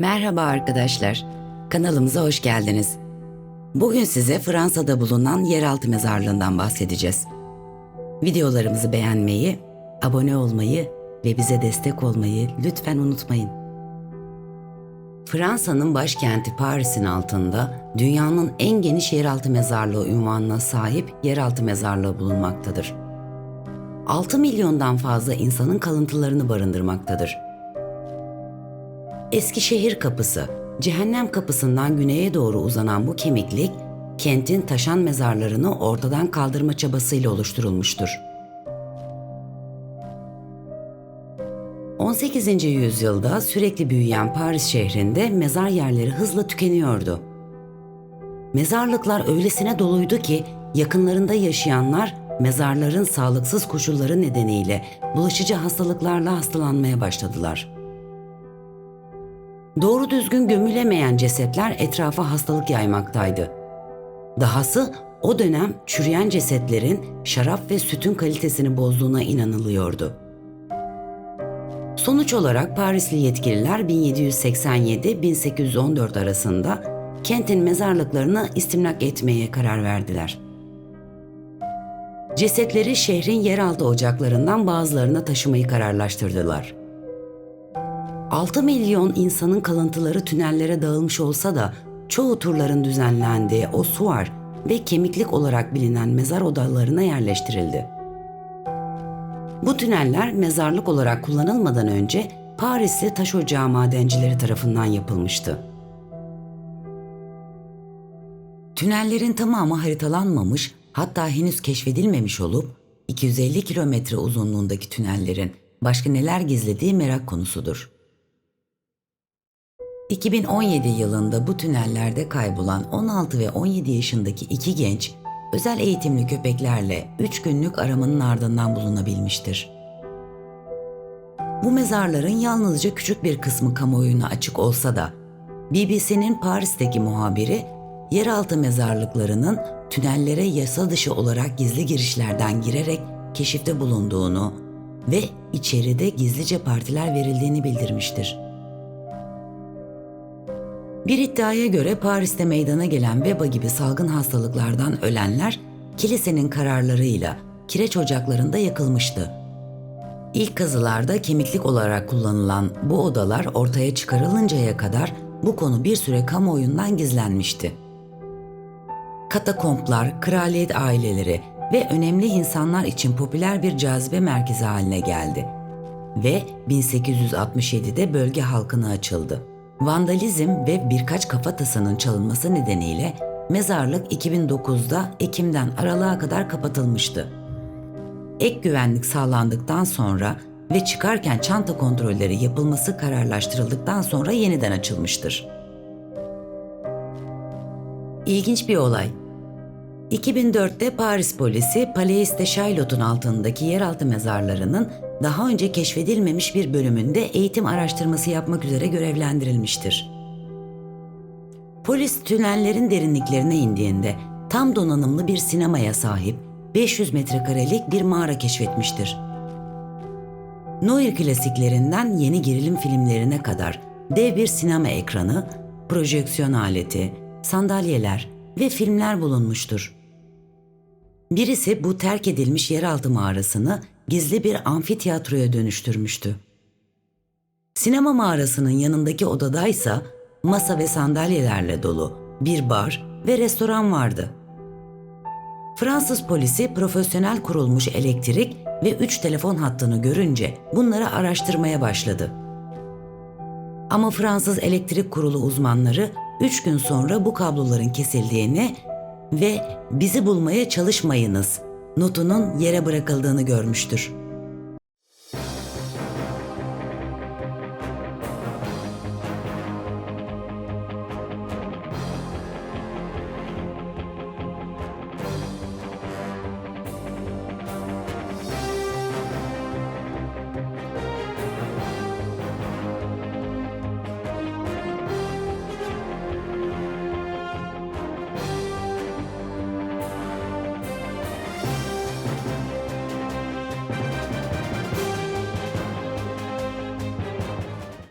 Merhaba arkadaşlar. Kanalımıza hoş geldiniz. Bugün size Fransa'da bulunan yeraltı mezarlığından bahsedeceğiz. Videolarımızı beğenmeyi, abone olmayı ve bize destek olmayı lütfen unutmayın. Fransa'nın başkenti Paris'in altında dünyanın en geniş yeraltı mezarlığı unvanına sahip yeraltı mezarlığı bulunmaktadır. 6 milyondan fazla insanın kalıntılarını barındırmaktadır. Eskişehir Kapısı, Cehennem Kapısı'ndan güneye doğru uzanan bu kemiklik, kentin taşan mezarlarını ortadan kaldırma çabasıyla oluşturulmuştur. 18. yüzyılda sürekli büyüyen Paris şehrinde mezar yerleri hızla tükeniyordu. Mezarlıklar öylesine doluydu ki yakınlarında yaşayanlar mezarların sağlıksız koşulları nedeniyle bulaşıcı hastalıklarla hastalanmaya başladılar. Doğru düzgün gömülemeyen cesetler etrafa hastalık yaymaktaydı. Dahası o dönem çürüyen cesetlerin şarap ve sütün kalitesini bozduğuna inanılıyordu. Sonuç olarak Parisli yetkililer 1787-1814 arasında kentin mezarlıklarını istimlak etmeye karar verdiler. Cesetleri şehrin yeraltı ocaklarından bazılarına taşımayı kararlaştırdılar. 6 milyon insanın kalıntıları tünellere dağılmış olsa da çoğu turların düzenlendiği o suar ve kemiklik olarak bilinen mezar odalarına yerleştirildi. Bu tüneller mezarlık olarak kullanılmadan önce Parisli taş ocağı madencileri tarafından yapılmıştı. Tünellerin tamamı haritalanmamış, hatta henüz keşfedilmemiş olup 250 kilometre uzunluğundaki tünellerin başka neler gizlediği merak konusudur. 2017 yılında bu tünellerde kaybolan 16 ve 17 yaşındaki iki genç özel eğitimli köpeklerle 3 günlük aramanın ardından bulunabilmiştir. Bu mezarların yalnızca küçük bir kısmı kamuoyuna açık olsa da BBC'nin Paris'teki muhabiri yeraltı mezarlıklarının tünellere yasa dışı olarak gizli girişlerden girerek keşifte bulunduğunu ve içeride gizlice partiler verildiğini bildirmiştir. Bir iddiaya göre Paris'te meydana gelen veba gibi salgın hastalıklardan ölenler kilisenin kararlarıyla kireç ocaklarında yakılmıştı. İlk kazılarda kemiklik olarak kullanılan bu odalar ortaya çıkarılıncaya kadar bu konu bir süre kamuoyundan gizlenmişti. Katakomplar, kraliyet aileleri ve önemli insanlar için popüler bir cazibe merkezi haline geldi ve 1867'de bölge halkına açıldı. Vandalizm ve birkaç kafatasının çalınması nedeniyle mezarlık 2009'da Ekim'den Aralık'a kadar kapatılmıştı. Ek güvenlik sağlandıktan sonra ve çıkarken çanta kontrolleri yapılması kararlaştırıldıktan sonra yeniden açılmıştır. İlginç bir olay. 2004'te Paris polisi Palais de Chaillot'un altındaki yeraltı mezarlarının daha önce keşfedilmemiş bir bölümünde eğitim araştırması yapmak üzere görevlendirilmiştir. Polis tünellerin derinliklerine indiğinde tam donanımlı bir sinemaya sahip 500 metrekarelik bir mağara keşfetmiştir. Noir klasiklerinden yeni gerilim filmlerine kadar dev bir sinema ekranı, projeksiyon aleti, sandalyeler ve filmler bulunmuştur. Birisi bu terk edilmiş yeraltı mağarasını gizli bir amfiteyatroya dönüştürmüştü. Sinema mağarasının yanındaki odadaysa masa ve sandalyelerle dolu bir bar ve restoran vardı. Fransız polisi profesyonel kurulmuş elektrik ve üç telefon hattını görünce bunları araştırmaya başladı. Ama Fransız elektrik kurulu uzmanları üç gün sonra bu kabloların kesildiğini ve bizi bulmaya çalışmayınız notunun yere bırakıldığını görmüştür.